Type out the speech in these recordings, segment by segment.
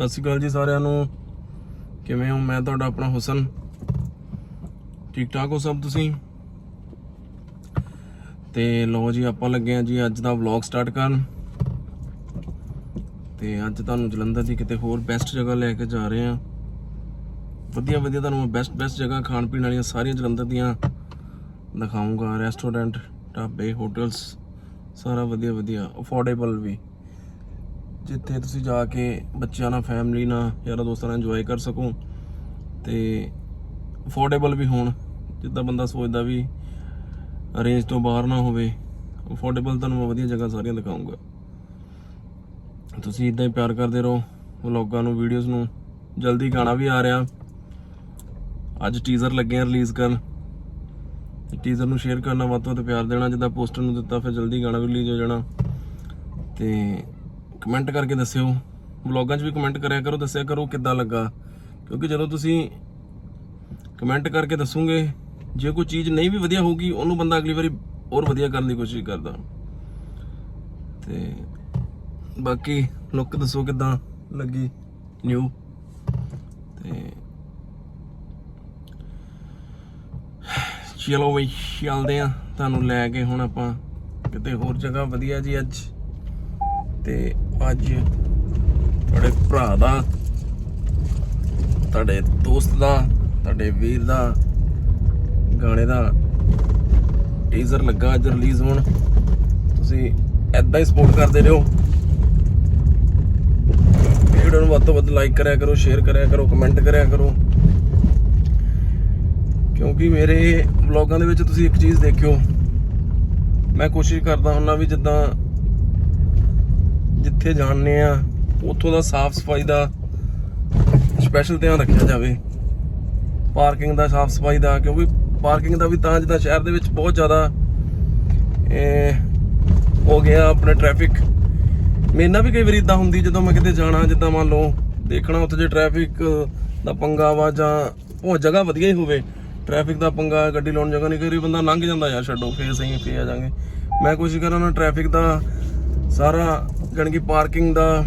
ਸਤਿ ਸ਼੍ਰੀ ਅਕਾਲ ਜੀ ਸਾਰਿਆਂ ਨੂੰ। ਕਿਵੇਂ ਹੋ? ਮੈਂ ਤੁਹਾਡਾ ਆਪਣਾ ਹੁਸਨ। ਠੀਕ ਠਾਕ ਹੋ ਸਭ ਤੁਸੀਂ? ਤੇ ਲਓ ਜੀ, ਆਪਾਂ ਲੱਗੇ ਆ ਜੀ ਅੱਜ ਦਾ ਵਲੌਗ ਸਟਾਰਟ ਕਰਨ। ਤੇ ਅੱਜ ਤੁਹਾਨੂੰ ਜਲੰਧਰ ਦੀ ਕਿਤੇ ਹੋਰ ਬੈਸਟ ਜਗ੍ਹਾ ਲੈ ਕੇ ਜਾ ਰਹੇ ਆ ਵਧੀਆ ਵਧੀਆ ਤੁਹਾਨੂੰ ਮੈਂ ਬੈਸਟ ਬੈਸਟ ਜਗ੍ਹਾ ਖਾਣ ਪੀਣ ਵਾਲੀਆਂ ਸਾਰੀਆਂ ਜਲੰਧਰ ਦੀਆਂ ਦਿਖਾਉਂਗਾ ਰੈਸਟੋਰੈਂਟ ਢਾਬੇ ਹੋਟਲਸ ਸਾਰਾ ਵਧੀਆ ਵਧੀਆ ਅਫੋਰਡੇਬਲ ਵੀ। ਜਿੱਥੇ ਤੁਸੀਂ ਜਾ ਕੇ ਬੱਚਿਆਂ ਨਾਲ ਫੈਮਿਲੀ ਨਾਲ ਯਾਰਾਂ ਦੋਸਤਾਂ ਨਾਲ ਇੰਜੋਏ ਕਰ ਸਕੋ ਤੇ ਅਫੋਰਡੇਬਲ ਵੀ ਹੋਣ। ਜਿੱਦਾਂ ਬੰਦਾ ਸੋਚਦਾ ਵੀ ਰੇਂਜ ਤੋਂ ਬਾਹਰ ਨਾ ਹੋਵੇ ਅਫੋਰਡੇਬਲ ਤੁਹਾਨੂੰ ਮੈਂ ਵਧੀਆ ਜਗ੍ਹਾ ਸਾਰੀਆਂ ਦਿਖਾਉਂਗਾ ਤੁਸੀਂ ਇਦਾਂ ਹੀ ਪਿਆਰ ਕਰਦੇ ਰਹੋ ਵਲੌਗਾਂ ਨੂੰ ਵੀਡੀਓਜ਼ ਨੂੰ। ਜਲਦੀ ਗਾਣਾ ਵੀ ਆ ਰਿਹਾ। ਅੱਜ ਟੀਜ਼ਰ ਲੱਗੇ ਆ ਰਿਲੀਜ਼ ਕਰਨ। ਟੀਜ਼ਰ ਨੂੰ ਸ਼ੇਅਰ ਕਰਨਾ ਵੱਧ ਤੋਂ ਵੱਧ ਪਿਆਰ ਦੇਣਾ, ਜਿੱਦਾਂ ਪੋਸਟਰ ਨੂੰ ਦਿੱਤਾ, ਫਿਰ ਜਲਦੀ ਗਾਣਾ ਵੀ ਰਿਲੀਜ਼ ਹੋ ਜਾਣਾ। ਤੇ ਕਮੈਂਟ ਕਰਕੇ ਦੱਸਿਓ। ਵਲੌਗਾਂ 'ਚ ਵੀ ਕਮੈਂਟ ਕਰਿਆ ਕਰੋ, ਦੱਸਿਆ ਕਰੋ ਕਿੱਦਾਂ ਲੱਗਾ। ਕਿਉਂਕਿ ਜਦੋਂ ਤੁਸੀਂ ਕਮੈਂਟ ਕਰਕੇ ਦੱਸੋਗੇ, ਜੇ ਕੋਈ ਚੀਜ਼ ਨਹੀਂ ਵੀ ਵਧੀਆ ਹੋਊਗੀ, ਉਹਨੂੰ ਬੰਦਾ ਅਗਲੀ ਵਾਰੀ ਹੋਰ ਵਧੀਆ ਕਰਨ ਦੀ ਕੋਸ਼ਿਸ਼ ਕਰਦਾ। ਤੇ ਬਾਕੀ ਲੁੱਕ ਦੱਸੋ ਕਿੱਦਾਂ ਲੱਗੀ ਨਿਊ ਤੇ ਚਲੋ ਬਈ, ਚੱਲਦੇ ਆ। ਤੁਹਾਨੂੰ ਲੈ ਕੇ ਹੁਣ ਆਪਾਂ ਕਿਤੇ ਹੋਰ ਜਗ੍ਹਾ ਵਧੀਆ ਜੀ ਅੱਜ। ਤੇ ਅੱਜ ਤੁਹਾਡੇ ਭਰਾ ਦਾ, ਤੁਹਾਡੇ ਦੋਸਤ ਦਾ, ਤੁਹਾਡੇ ਵੀਰ ਦਾ ਗਾਣੇ ਦਾ ਟੀਜ਼ਰ ਲੱਗਾ ਅੱਜ ਰਿਲੀਜ਼ ਹੋਣ। ਤੁਸੀਂ ਐਦਾਂ ਹੀ ਸਪੋਰਟ ਕਰਦੇ ਰਹੋ। ਵੀਡੀਓ ਨੂੰ ਵੱਧ ਤੋਂ ਵੱਧ ਲਾਈਕ ਕਰਿਆ ਕਰੋ ਸ਼ੇਅਰ ਕਰਿਆ ਕਰੋ ਕਮੈਂਟ ਕਰਿਆ ਕਰੋ। ਕਿਉਂਕਿ ਮੇਰੇ ਵਲੌਗਾਂ ਦੇ ਵਿੱਚ ਤੁਸੀਂ ਇੱਕ ਚੀਜ਼ ਦੇਖਿਓ। ਮੈਂ ਕੋਸ਼ਿਸ਼ ਕਰਦਾ ਹੁੰਦਾ ਵੀ ਜਿੱਦਾਂ ਜਿੱਥੇ ਜਾਣਦੇ ਆ, ਉੱਥੋਂ ਦਾ ਸਾਫ਼ ਸਫ਼ਾਈ ਦਾ ਸਪੈਸ਼ਲ ਧਿਆਨ ਰੱਖਿਆ ਜਾਵੇ। ਪਾਰਕਿੰਗ ਦਾ ਸਾਫ਼ ਸਫ਼ਾਈ ਦਾ, ਕਿਉਂਕਿ ਪਾਰਕਿੰਗ ਦਾ ਵੀ ਤਾਂ ਜਿੱਦਾਂ ਸ਼ਹਿਰ ਦੇ ਵਿੱਚ ਬਹੁਤ ਜ਼ਿਆਦਾ ਹੋ ਗਿਆ ਆਪਣੇ ਟ੍ਰੈਫਿਕ ਮੇਰੇ ਨਾਲ ਵੀ ਕਈ ਵਾਰੀ ਇਦਾਂ ਹੁੰਦੀ, ਜਦੋਂ ਮੈਂ ਕਿਤੇ ਜਾਣਾ, ਜਿੱਦਾਂ ਮੰਨ ਲਓ, ਦੇਖਣਾ ਉੱਥੇ ਜੇ ਟ੍ਰੈਫਿਕ ਦਾ ਪੰਗਾ ਵਾ ਜਾਂ ਉਹ ਜਗ੍ਹਾ ਵਧੀਆ ਹੀ ਹੋਵੇ ਟ੍ਰੈਫਿਕ ਦਾ ਪੰਗਾ, ਗੱਡੀ ਲਾਉਣ ਜਗ੍ਹਾ ਨਹੀਂ, ਕਈ ਵਾਰੀ ਬੰਦਾ ਲੰਘ ਜਾਂਦਾ, ਯਾਰ ਛੱਡੋ, ਫੇਰ ਸਹੀ, ਫੇਰ ਆ ਜਾਾਂਗੇ। ਮੈਂ ਕੋਸ਼ਿਸ਼ ਕਰਾਂ ਨਾ ਟ੍ਰੈਫਿਕ ਦਾ ਸਾਰਾ ਜਾਣੀ ਕਿ ਪਾਰਕਿੰਗ ਦਾ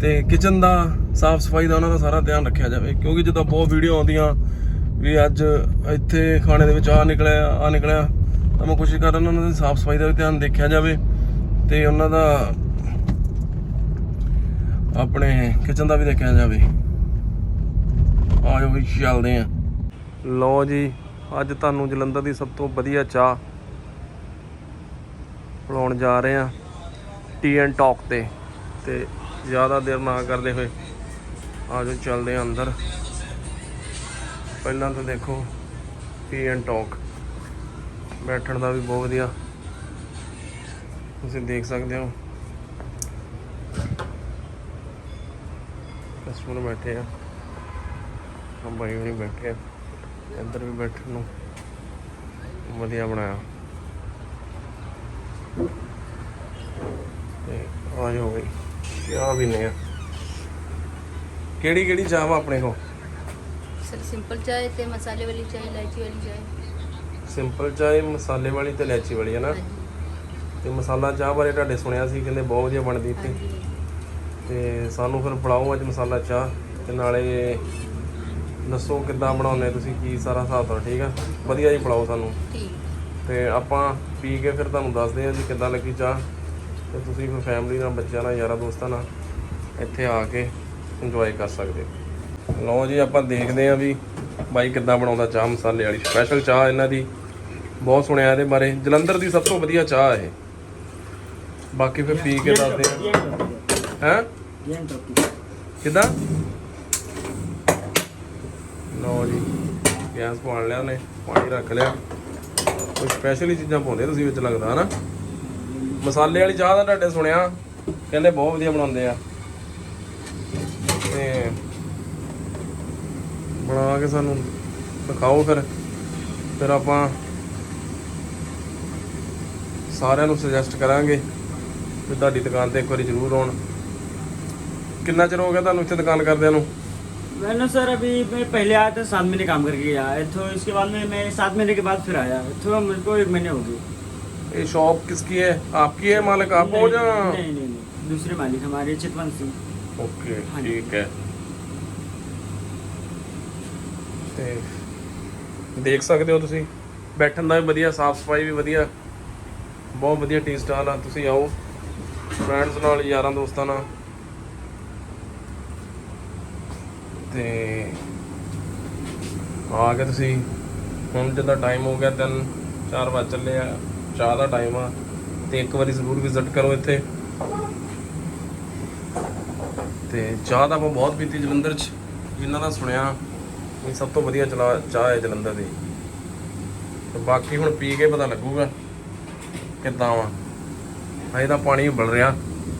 ਤੇ ਕਿਚਨ ਦਾ ਸਾਫ਼ ਸਫ਼ਾਈ ਦਾ ਉਹਨਾਂ ਦਾ ਸਾਰਾ ਧਿਆਨ ਰੱਖਿਆ ਜਾਵੇ। ਕਿਉਂਕਿ ਜਦੋਂ ਬਹੁਤ ਵੀਡੀਓ ਆਉਂਦੀਆਂ ਵੀ ਅੱਜ ਇੱਥੇ ਖਾਣੇ ਦੇ ਵਿੱਚ ਆ ਨਿਕਲਿਆ ਆ ਨਿਕਲਿਆ, ਤਾਂ ਮੈਂ ਕੋਸ਼ਿਸ਼ ਕਰਦਾ ਉਹਨਾਂ ਦੀ ਸਾਫ਼ ਸਫ਼ਾਈ ਦਾ ਵੀ ਧਿਆਨ ਦੇਖਿਆ ਜਾਵੇ ਤੇ ਉਹਨਾਂ ਦਾ ਆਪਣੇ ਕਿਚਨ ਦਾ ਵੀ ਦੇਖਿਆ ਜਾਵੇ। ਆਜੋ ਵੀ ਚੱਲਦੇ ਆ ਲਓ ਜੀ, ਅੱਜ ਤੁਹਾਨੂੰ ਜਲੰਧਰ ਦੀ ਸਭ ਤੋਂ ਵਧੀਆ ਚਾਹ ਬਣਾਉਣ ਜਾ ਰਹੇ ਆ ਟੀ ਐਂਡ ਟਾਕ ਤੇ। ਤੇ ਜ਼ਿਆਦਾ ਦੇਰ ਨਾ ਕਰਦੇ ਹੋਏ ਆਜੋ ਚੱਲਦੇ ਆ ਅੰਦਰ। ਪਹਿਲਾਂ ਤਾਂ ਦੇਖੋ ਟੀ ਐਂਡ ਟਾਕ ਬੈਠਣ ਦਾ ਵੀ ਬਹੁਤ ਵਧੀਆ। ਤੁਸੀਂ ਦੇਖ ਸਕਦੇ ਹੋ। ਕਸਟਮਰ ਬੈਠੇ ਆ। ਹਾਂ, ਬਾਈ ਹੁਣੀ ਬੈਠੇ ਆ। ਇੱਧਰ ਵੀ ਬੈਠਣ ਨੂੰ ਵਧੀਆ ਬਣਾਇਆ। ਤੇ ਆ ਕਿਹੜੀ ਕਿਹੜੀ ਚਾਹ ਵਾ ਆਪਣੇ ਕੋਲ? ਸਰ ਸਿੰਪਲ ਚਾਹ ਤੇ ਮਸਾਲੇ ਵਾਲੀ ਚਾਹ ਇਲਾਇਚੀ ਵਾਲੀ ਚਾਹ। ਸਿੰਪਲ ਚਾਹ ਮਸਾਲੇ ਵਾਲੀ ਤੇ ਇਲਾਇਚੀ ਵਾਲੀ ਹੈ ਨਾ? ਤੇ ਮਸਾਲਾ ਚਾਹ ਬਾਰੇ ਤੁਹਾਡੇ ਸੁਣਿਆ ਸੀ ਕਹਿੰਦੇ ਬਹੁਤ ਵਧੀਆ ਬਣਦੀ ਤੇ ਤੇ ਸਾਨੂੰ ਫਿਰ ਬਣਾਓ ਅੱਜ ਮਸਾਲਾ ਚਾਹ ਤੇ ਨਾਲੇ ਦੱਸੋ ਕਿੱਦਾਂ ਬਣਾਉਂਦੇ ਤੁਸੀਂ ਕੀ ਸਾਰਾ ਹਿਸਾਬ ਤਾਂ ਠੀਕ ਆ? ਵਧੀਆ ਜੀ ਬਣਾਓ ਸਾਨੂੰ। ਠੀਕ। ਤੇ ਆਪਾਂ ਪੀ ਕੇ ਫਿਰ ਤੁਹਾਨੂੰ ਦੱਸਦੇ ਹਾਂ ਜੀ ਕਿੱਦਾਂ ਲੱਗੀ ਚਾਹ। ਤੇ ਤੁਸੀਂ ਫਿਰ ਫੈਮਿਲੀ ਨਾਲ, ਬੱਚਿਆਂ ਨਾਲ, ਯਾਰਾਂ ਦੋਸਤਾਂ ਨਾਲ ਇੱਥੇ ਆ ਕੇ ਇੰਜੋਏ ਕਰ ਸਕਦੇ ਹੋ। ਲਓ ਜੀ, ਆਪਾਂ ਦੇਖਦੇ ਹਾਂ ਵੀ ਬਾਈ ਕਿੱਦਾਂ ਬਣਾਉਂਦਾ ਚਾਹ ਮਸਾਲੇ ਵਾਲੀ ਸਪੈਸ਼ਲ ਚਾਹ ਇਹਨਾਂ ਦੀ। ਬਹੁਤ ਸੁਣਿਆ ਇਹਦੇ ਬਾਰੇ। ਜਲੰਧਰ ਦੀ ਸਭ ਤੋਂ ਵਧੀਆ ਚਾਹ ਇਹ। ਬਾਕੀ ਫਿਰ ਪੀ ਕੇ ਦੱਸਦੇ ਹਾਂ। ਹੈ? ਕਿੱਦਾਂ? ਲਓ ਜੀ, ਗੈਸ ਪਾਣ ਲਿਆ ਨੇ ਪਾਣੀ ਰੱਖ ਲਿਆ। ਕੋਈ ਸਪੈਸ਼ਲ ਹੀ ਚੀਜ਼ਾਂ ਪਾਉਂਦੇ ਤੁਸੀਂ ਵਿੱਚ ਲੱਗਦਾ, ਹਨਾ? ਮਸਾਲੇ ਵਾਲੀ ਚਾਹ ਦਾ ਤੁਹਾਡੇ ਸੁਣਿਆ ਕਹਿੰਦੇ ਬਹੁਤ ਵਧੀਆ ਬਣਾਉਂਦੇ ਆ ਤੇ ਬਣਾ ਕੇ ਸਾਨੂੰ ਦਿਖਾਓ ਫਿਰ ਫਿਰ ਆਪਾਂ ਸਾਰਿਆਂ ਨੂੰ ਸੁਜੈਸਟ ਕਰਾਂਗੇ ਕਿ ਤੁਹਾਡੀ ਦੁਕਾਨ ਤੇ ਇੱਕ ਵਾਰੀ ਜ਼ਰੂਰ ਆਉਣ ਕਿੰਨਾ ਚਿਰ ਹੋ ਗਿਆ ਤੁਹਾਨੂੰ ਇੱਥੇ ਦੁਕਾਨ ਕਰਦਿਆਂ ਨੂੰ मैंने सर अभी मैं पहले आया था सात महीने काम करके गया तो इसके बाद में मैं सात महीने के बाद फिर आया तो मेरे को एक महीने हो गए ये शॉप किसकी है आपकी है मालिक आप हो नहीं, या नहीं नहीं नहीं दूसरे मालिक हमारे चितवन सिंह ਓਕੇ ਹਾਂਜੀ। ਠੀਕ ਹੈ ਤੇ ਦੇਖ ਸਕਦੇ ਹੋ ਤੁਸੀਂ ਬੈਠਣ ਦਾ ਵੀ ਵਧੀਆ ਸਾਫ ਸਫਾਈ ਵੀ ਵਧੀਆ ਬਹੁਤ ਵਧੀਆ ਟੀ ਸਟਾਲ ਆ ਤੁਸੀਂ ਆਓ ਫਰੈਂਡਸ ਨਾਲ ਯਾਰਾਂ ਦੋਸਤਾਂ ਨਾਲ ਤੇ ਆ ਕੇ ਤੁਸੀਂ ਹੁਣ ਜਿੱਦਾਂ ਟਾਈਮ ਹੋ ਗਿਆ ਤਿੰਨ ਚਾਰ ਵਜ ਚੱਲੇ ਆ ਚਾਹ ਦਾ ਟਾਈਮ ਆ ਤੇ ਇੱਕ ਵਾਰੀ ਜ਼ਰੂਰ ਵਿਜ਼ਿਟ ਕਰੋ ਇੱਥੇ ਤੇ ਚਾਹ ਤਾਂ ਆਪਾਂ ਬਹੁਤ ਪੀਤੀ ਜਲੰਧਰ 'ਚ ਇਹਨਾਂ ਦਾ ਸੁਣਿਆ ਵੀ ਸਭ ਤੋਂ ਵਧੀਆ ਚਲਾ ਚਾਹ ਹੈ ਜਲੰਧਰ ਦੀ ਤੇ ਬਾਕੀ ਹੁਣ ਪੀ ਕੇ ਪਤਾ ਲੱਗੂਗਾ ਕਿੱਦਾਂ ਵਾ ਅਜੇ ਤਾਂ ਪਾਣੀ ਉਬਲ ਰਿਹਾ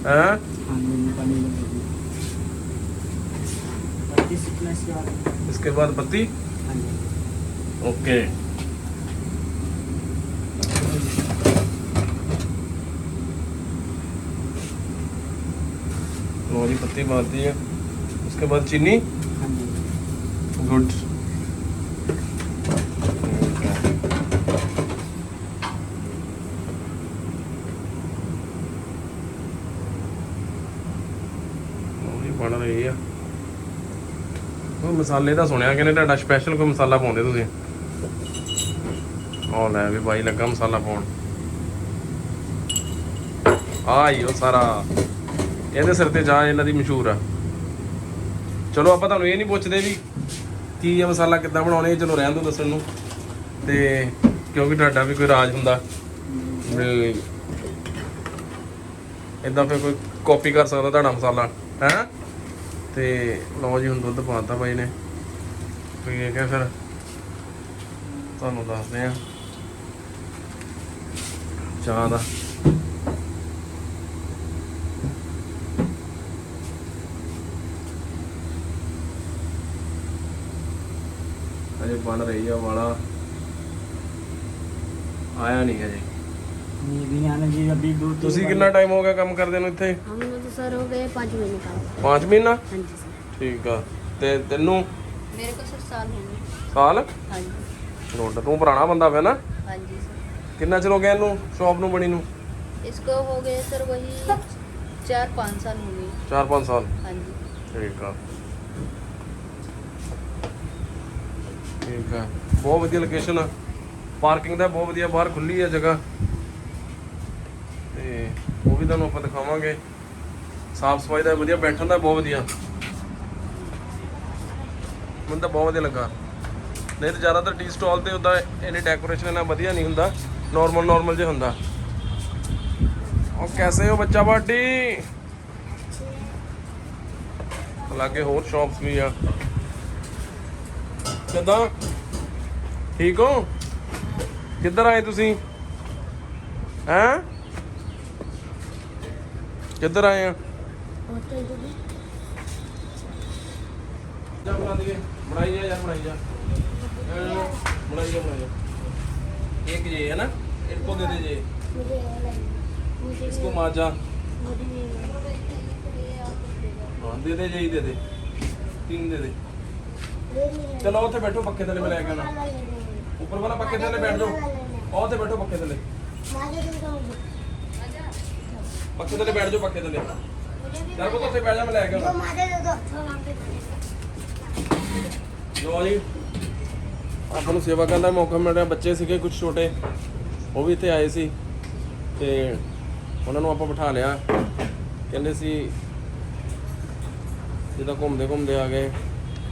ਹੈ हाँ जी मैं पानी में दे दी बाकी सीखना इसके बाद ਇਸਕੇ ਬਾਅਦ ਬੱਤੀ हाँ जी ओके पत्ती बांध दी है उसके बाद चीनी हाँ जी गुड ਬਣ ਰਹੀ ਆ ਉਹ ਮਸਾਲੇ ਦਾ ਸੁਣਿਆ ਕਿ ਨੇ ਤੁਹਾਡਾ ਸਪੈਸ਼ਲ ਕੋਈ ਮਸਾਲਾ ਪਾਉਂਦੇ ਤੁਸੀਂ ਉਹ ਲੈ ਵੀ ਬਾਈ ਲੱਗਾ ਮਸਾਲਾ ਪਾਉਣ ਆਈ ਉਹ ਸਾਰਾ ਇਹਦੇ ਸਿਰ ਤੇ ਚਾਹ ਇਹਨਾਂ ਦੀ ਮਸ਼ਹੂਰ ਆ। ਚਲੋ ਆਪਾਂ ਤੁਹਾਨੂੰ ਇਹ ਨਹੀਂ ਪੁੱਛਦੇ ਵੀ ਕੀ ਆ ਮਸਾਲਾ ਕਿੱਦਾਂ ਬਣਾਉਣੇ ਚਲੋ ਰਹਿਣ ਦੋ ਦੱਸਣ ਨੂੰ। ਤੇ ਕਿਉਂਕਿ ਤੁਹਾਡਾ ਵੀ ਕੋਈ ਰਾਜ ਹੁੰਦਾ। ਵੀ ਇਦਾਂ ਫਿਰ ਕੋਈ ਕਾਪੀ ਕਰ ਸਕਦਾ ਤੁਹਾਡਾ ਮਸਾਲਾ, ਹੈ? ਤੇ ਲਓ ਜੀ, ਹੁਣ ਦੁੱਧ ਪਾਤਾ ਬਾਈ ਨੇ। ਪੀ ਕੇ ਫਿਰ? ਤੁਹਾਨੂੰ ਦੱਸਦੇ ਆ। ਚਾਹ ਦਾ। ਅਜੇ ਬਣ ਰਹੀ ਆ ਵਾਲਾ ਆਇਆ ਨਹੀਂ ਹਜੇ ये भी आना जी अभी दो तीन ਤੁਸੀਂ बार- ਕਿੰਨਾ ਟਾਈਮ ਹੋ ਗਿਆ ਕੰਮ ਕਰਦੇ ਨੂੰ ਇੱਥੇ हम लोग तो सर हो गए पाँच महीने का 5 ਮਹੀਨਾ हाँ जी सर ਠੀਕ ਆ ਤੇ ਤੈਨੂੰ मेरे को सर साल हो गए ਸਾਲ हाँ जी ਲੋਟ ਤੂੰ ਪੁਰਾਣਾ ਬੰਦਾ ਫੇ ਨਾ हाँ जी सर ਕਿੰਨਾ ਚਿਰ ਹੋ ਗਿਆ ਇਹਨੂੰ ਸ਼ਾਪ ਨੂੰ ਬਣੀ ਨੂੰ इसको हो गए सर वही चार पाँच साल हो गए 4-5 ਸਾਲ हाँ जी ਠੀਕ ਆ ਠੀਕ ਆ। ਬਹੁਤ ਵਧੀਆ ਲੋਕੇਸ਼ਨ ਆ। ਪਾਰਕਿੰਗ ਦਾ ਬਹੁਤ ਵਧੀਆ, ਬਾਹਰ ਖੁੱਲੀ ਆ ਜਗ੍ਹਾ। ਤੇ ਉਹ ਵੀ ਤੁਹਾਨੂੰ ਆਪਾਂ ਦਿਖਾਵਾਂਗੇ। ਸਾਫ਼ ਸਫ਼ਾਈ ਦਾ ਵਧੀਆ ਬੈਠਣ ਦਾ ਬਹੁਤ ਵਧੀਆ। ਮੈਨੂੰ ਤਾਂ ਬਹੁਤ ਵਧੀਆ ਲੱਗਾ। ਨਹੀਂ ਤਾਂ ਜ਼ਿਆਦਾਤਰ ਟੀ ਸਟਾਲ ਤੇ ਉਦਾਂ ਇਹਨੇ ਡੈਕੋਰੇਸ਼ਨ ਇਹਨਾਂ ਵਧੀਆ ਨਹੀਂ ਹੁੰਦਾ। ਨਾਰਮਲ ਨਾਰਮਲ ਜਿਹਾ ਹੁੰਦਾ। ਉਹ ਕੈਸੇ ਹੋ ਬੱਚਾ ਬਾਡੀ ਲਾਗੇ ਹੋਰ ਸ਼ਾਪਸ ਵੀ ਆ। ਕਿੱਦਾਂ ਠੀਕ ਹੋ? ਕਿੱਧਰ ਆਏ ਤੁਸੀਂ? ਹੈਂ? ਕਿੱਧਰ ਆਏ ਆ? ਜਾ ਬਣਾ ਦੇ ਬਣਾਈ ਜਾ ਯਾਰ ਬਣਾਈ ਜਾ। ਬਣਾਈ ਜਾ ਬਣਾਈ ਜਾ। ਇੱਕ ਜੇ ਹੈ ਨਾ? ਇनको दे दीजिए इसको माजा हाँ दे दे यही दे दे तीन दे दे ਚਲੋ ਉੱਥੇ ਬੈਠੋ ਪੱਖੇ ਥੱਲੇ ਮੈਂ ਲੈ ਕੇ ਆਉਣਾ। ਉੱਪਰ ਵਾਲਾ ਪੱਖੇ ਥੱਲੇ ਬੈਠ ਜਾਓ। ਉਹ ਉੱਥੇ ਬੈਠੋ ਪੱਖੇ ਥੱਲੇ। ਪੱਖੇ ਥੱਲੇ ਬੈਠ ਜਾਓ ਪੱਖੇ ਥੱਲੇ। ਚੱਲ ਪੁੱਤ, ਉੱਥੇ ਬੈਠ ਜਾ, ਮੈਂ ਲੈ ਕੇ ਆਉਣਾ। ਲੋ ਜੀ। ਆਪਾਂ ਨੂੰ ਸੇਵਾ ਕਰਨ ਦਾ ਮੌਕਾ ਮਿਲ ਰਿਹਾ। ਬੱਚੇ ਸੀਗੇ ਕੁਝ ਛੋਟੇ, ਉਹ ਵੀ ਇੱਥੇ ਆਏ ਸੀ। ਤੇ ਉਹਨਾਂ ਨੂੰ ਆਪਾਂ ਬਿਠਾ ਲਿਆ। ਕਹਿੰਦੇ ਸੀ, ਜਿੱਦਾਂ ਘੁੰਮਦੇ ਘੁੰਮਦੇ ਆ ਗਏ।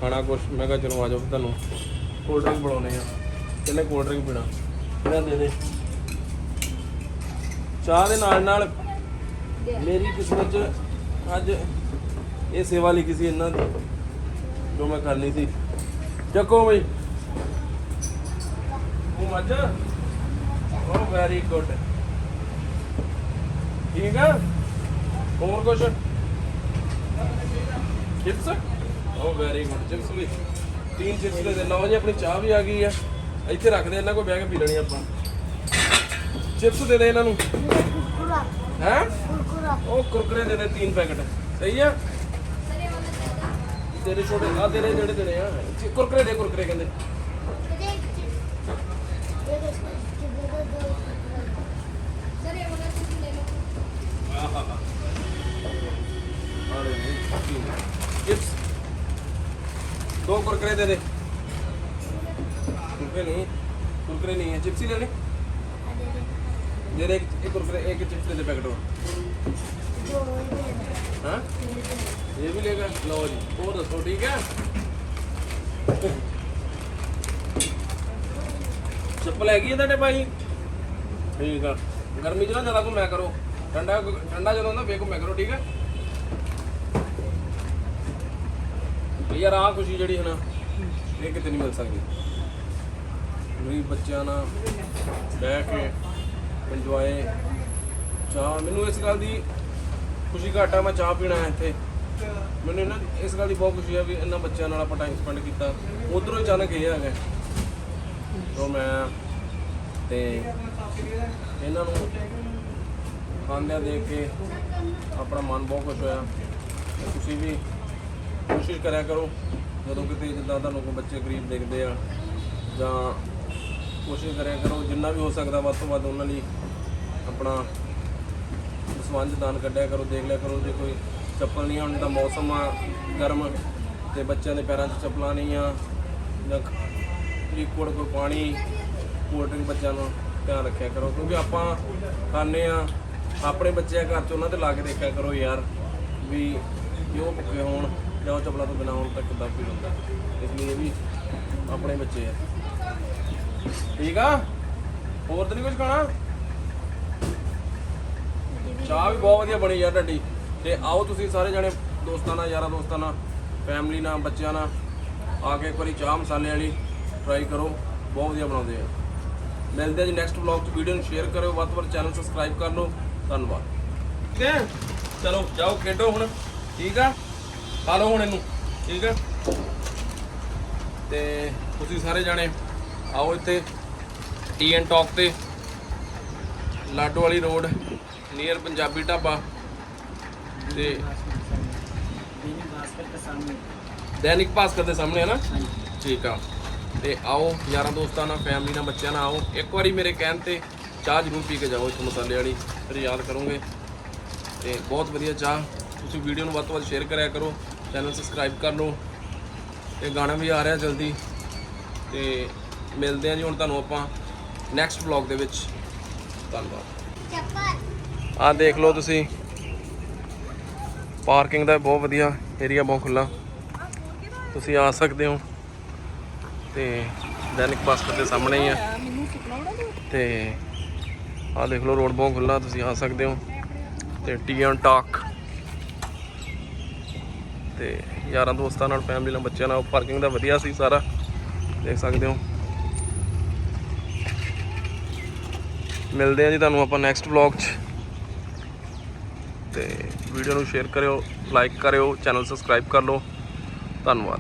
ਖਾਣਾ ਕੁਛ, ਮੈਂ ਕਿਹਾ ਚਲੋ ਆ ਜਾਓ ਤੁਹਾਨੂੰ। ਕੋਲਡ ਡਰਿੰਕ ਬਣਾਉਣੇ ਆ। ਕਹਿੰਦੇ ਕੋਲਡ ਡਰਿੰਕ ਪੀਣਾ। ਇਹਨਾਂ ਦੇ ਦੇ। ਚਾਹ ਦੇ ਨਾਲ ਨਾਲ ਮੇਰੀ ਕਿਸਮਤ 'ਚ ਅੱਜ ਇਹ ਸੇਵਾ ਲਿਖੀ ਸੀ ਇਹਨਾਂ ਦੀ, ਜੋ ਮੈਂ ਕਰਨੀ ਸੀ। ਚੱਕੋ ਬਈ। ਉਹ ਮੱਝ। ਉਹ ਵੈਰੀ ਗੁੱਡ ਠੀਕ ਆ? ਹੋਰ ਕੁਛ? ਚਿਪਸ ਉਹ ਵੈਰੀ ਗੁੱਡ ਚਿਪਸ ਵੀ। ਤਿੰਨ ਚਿਪਸ ਦੇ ਦੇ। ਲਓ ਜੀ ਆਪਣੀ ਚਾਹ ਵੀ ਆ ਗਈ ਆ। ਇੱਥੇ ਰੱਖ ਦੇ ਇਹਨਾਂ ਕੋਲ ਬਹਿ ਕੇ ਪੀ ਲੈਣੀ ਆਪਾਂ। ਚਿਪਸ ਦੇ ਦੇ ਇਹਨਾਂ ਨੂੰ। ਹੈ? ਉਹ ਕੁਰਕਰੇ ਦੇ ਦੇ ਤਿੰਨ ਪੈਕਟ। ਸਹੀ ਆ? ਤੇਰੇ ਛੋਟੇ ਆ ਤੇਰੇ ਜਿਹੜੇ ਦੇਣੇ ਆ। ਕੁਰਕਰੇ ਦੇ ਕੁਰਕਰੇ ਕਹਿੰਦੇ। कुरकुरे दे दे कुरकुरे नहीं कुरकुरे नहीं है चिप्स ही ले ले दे दे एक एक कुरकुरे एक चिप्स दे दे पैकेट और हाँ ये भी लेगा लो जी और दसो ठीक है ਚੱਪਲ ਹੈਗੀ ਹੈ ਤੁਹਾਡੇ ਭਾਈ ਠੀਕ ਆ ਗਰਮੀ ਚ ਨਾ ਜ਼ਿਆਦਾ ਘੁੰਮਿਆ ਕਰੋ ਠੰਡਾ ਠੰਡਾ ਜਦੋਂ ਹੁੰਦਾ ਫੇਰ ਘੁੰਮਿਆ ਕਰੋ ਠੀਕ ਹੈ ਯਾਰ ਆ ਖੁਸ਼ੀ ਜਿਹੜੀ ਹੈ ਨਾ, ਇਹ ਕਿਤੇ ਨਹੀਂ ਮਿਲ ਸਕਦੀ। ਗਰੀਬ ਬੱਚਿਆਂ ਨਾਲ ਬਹਿ ਕੇ ਇੰਜੋਏ ਚਾਹ। ਮੈਨੂੰ ਇਸ ਗੱਲ ਦੀ ਖੁਸ਼ੀ ਘਾਟਾ ਮੈਂ ਚਾਹ ਪੀਣਾ ਹੈ ਇੱਥੇ। ਮੈਨੂੰ ਇਹਨਾਂ ਇਸ ਗੱਲ ਦੀ ਬਹੁਤ ਖੁਸ਼ੀ ਹੈ ਵੀ ਇਹਨਾਂ ਬੱਚਿਆਂ ਨਾਲ ਆਪਾਂ ਟਾਈਮ ਸਪੈਂਡ ਕੀਤਾ। ਉਧਰੋਂ ਅਚਾਨਕ ਇਹ ਆ ਗਿਆ ਤੋਂ ਮੈਂ ਤੇ ਇਹਨਾਂ ਨੂੰ ਖਾਂਦਿਆਂ ਦੇਖ ਕੇ ਆਪਣਾ ਮਨ ਬਹੁਤ ਖੁਸ਼ ਹੋਇਆ। ਤੁਸੀਂ ਵੀ ਕੋਸ਼ਿਸ਼ ਕਰਿਆ ਕਰੋ ਜਦੋਂ ਕਿਤੇ ਜਿੱਦਾਂ ਤੁਹਾਨੂੰ ਕੋਈ ਬੱਚੇ ਗਰੀਬ ਦੇਖਦੇ ਆ ਜਾਂ ਕੋਸ਼ਿਸ਼ ਕਰਿਆ ਕਰੋ ਜਿੰਨਾ ਵੀ ਹੋ ਸਕਦਾ ਵੱਧ ਤੋਂ ਵੱਧ ਉਹਨਾਂ ਲਈ ਆਪਣਾ ਦਸਵੰਜ ਦਾਨ ਕੱਢਿਆ ਕਰੋ ਦੇਖ ਲਿਆ ਕਰੋ ਜੇ ਕੋਈ ਚੱਪਲ ਨਹੀਂ ਆ, ਹੁਣ ਦਾ ਮੌਸਮ ਆ ਗਰਮ ਤੇ ਬੱਚਿਆਂ ਦੇ ਪੈਰਾਂ 'ਚ ਚੱਪਲਾਂ ਨਹੀਂ ਆ ਜਾਂ ਲਿਕੁਇਡ ਕੋਈ ਪਾਣੀ ਕੋਲਡ ਡਰਿੰਕ ਬੱਚਿਆਂ ਨੂੰ ਧਿਆਨ ਰੱਖਿਆ ਕਰੋ ਕਿਉਂਕਿ ਆਪਾਂ ਖਾਂਦੇ ਆ ਆਪਣੇ ਬੱਚੇ ਆ ਘਰ 'ਚ ਉਹਨਾਂ ਤੇ ਲਾ ਕੇ ਦੇਖਿਆ ਕਰੋ ਯਾਰ ਵੀ ਜੇ ਉਹ ਭੁੱਖੇ ਹੋਣ ਜਾਂ ਚੱਪਲਾਂ ਤੋਂ ਬਿਨਾਂ ਹੋਣ ਤਾਂ ਕਿੱਦਾਂ ਫੀਲ ਹੁੰਦਾ। ਇਸ ਲਈ ਇਹ ਵੀ ਆਪਣੇ ਬੱਚੇ ਆ। ਠੀਕ ਆ? ਹੋਰ ਤਾਂ ਨਹੀਂ ਕੁਝ ਖਾਣਾ? ਚਾਹ ਵੀ ਬਹੁਤ ਵਧੀਆ ਬਣੀ ਯਾਰ ਤੁਹਾਡੀ। ਤੇ ਆਓ ਤੁਸੀਂ ਸਾਰੇ ਜਣੇ ਦੋਸਤਾਂ ਨਾਲ ਯਾਰਾਂ ਦੋਸਤਾਂ ਨਾਲ ਫੈਮਿਲੀ ਨਾਲ ਬੱਚਿਆਂ ਨਾਲ ਆ ਕੇ ਇੱਕ ਵਾਰੀ ਚਾਹ ਮਸਾਲੇ ਵਾਲੀ ਟਰਾਈ ਕਰੋ। ਬਹੁਤ ਵਧੀਆ ਬਣਾਉਂਦੇ ਆ। ਮਿਲਦੇ ਆ ਜੀ ਨੈਕਸਟ ਵਲੌਗ 'ਚ। ਵੀਡੀਓ ਨੂੰ ਸ਼ੇਅਰ ਕਰਿਓ ਵੱਧ ਤੋਂ ਵੱਧ ਚੈਨਲ ਸਬਸਕ੍ਰਾਈਬ ਕਰ ਲਓ। ਧੰਨਵਾਦ। ਠੀਕ ਹੈ ਚਲੋ ਜਾਓ ਖੇਡੋ ਹੁਣ। ਠੀਕ ਆ? ਖਾ ਲਓ ਹੁਣ ਇਹਨੂੰ ਠੀਕ ਹੈ ਤੇ ਤੁਸੀਂ ਸਾਰੇ ਜਾਣੇ ਆਓ ਇੱਥੇ ਟੀ ਐਂਡ ਟਾਕ ਤੇ ਲਾਡੋ ਵਾਲੀ ਰੋਡ ਨੀਅਰ ਪੰਜਾਬੀ ਢਾਬਾ ਤੇ ਦੈਨਿਕ ਭਾਸਕਰ ਦੇ ਸਾਹਮਣੇ ਹੈ ਨਾ ਠੀਕ ਆ। ਤੇ ਆਓ ਯਾਰਾਂ ਦੋਸਤਾਂ ਨਾਲ ਫੈਮਿਲੀ ਨਾਲ ਬੱਚਿਆਂ ਨਾਲ ਆਓ। ਇੱਕ ਵਾਰੀ ਮੇਰੇ ਕਹਿਣ ਤੇ ਚਾਹ ਜ਼ਰੂਰ ਪੀ ਕੇ ਜਾਓ ਇਸ ਮਸਾਲੇ ਵਾਲੀ ਫਿਰ ਯਾਦ ਕਰੋਗੇ। ਤੇ ਬਹੁਤ ਵਧੀਆ ਚਾਹ। ਤੁਸੀਂ ਵੀਡੀਓ ਨੂੰ ਵੱਧ ਤੋਂ ਵੱਧ ਸ਼ੇਅਰ ਕਰਿਆ ਕਰੋ। ਚੈਨਲ ਸਬਸਕ੍ਰਾਈਬ ਕਰ ਲਓ ਤੇ ਗਾਣਾ ਵੀ ਆ ਰਿਹਾ ਜਲਦੀ। ਤੇ ਮਿਲਦੇ ਹਾਂ ਜੀ ਹੁਣ ਤੁਹਾਨੂੰ ਆਪਾਂ ਨੈਕਸਟ ਵਲੌਗ ਦੇ ਵਿੱਚ। ਧੰਨਵਾਦ। ਆ ਦੇਖ ਲਓ ਤੁਸੀਂ। ਪਾਰਕਿੰਗ ਦਾ ਬਹੁਤ ਵਧੀਆ ਏਰੀਆ ਬਹੁਤ ਖੁੱਲਾ ਤੁਸੀਂ ਆ ਸਕਦੇ ਹੋ। ਤੇ ਦੈਨਿਕ ਭਾਸਕਰ ਦੇ ਸਾਹਮਣੇ ਹੀ ਆ। ਤੇ ਆ ਦੇਖ ਲਓ ਰੋਡ ਬਹੁਤ ਖੁੱਲਾ ਤੁਸੀਂ ਆ ਸਕਦੇ ਹੋ। ਤੇ ਟੀ ਐਨ ਟਾਕ ਤੇ ਯਾਰਾਂ ਦੋਸਤਾਂ ਨਾਲ ਫੈਮਿਲੀ ਨਾਲ, ਬੱਚਿਆਂ ਨਾਲ ਪਾਰਕਿੰਗ ਦਾ ਵਧੀਆ ਸੀ ਸਾਰਾ। ਦੇਖ ਸਕਦੇ ਹੋ। ਮਿਲਦੇ ਆ ਜੀ ਤੁਹਾਨੂੰ ਆਪਾਂ ਨੈਕਸਟ ਵਲੌਗ 'ਚ। ਤੇ ਵੀਡੀਓ ਨੂੰ ਸ਼ੇਅਰ ਕਰਿਓ ਲਾਈਕ ਕਰਿਓ ਚੈਨਲ ਸਬਸਕ੍ਰਾਈਬ ਕਰ ਲਓ। ਧੰਨਵਾਦ।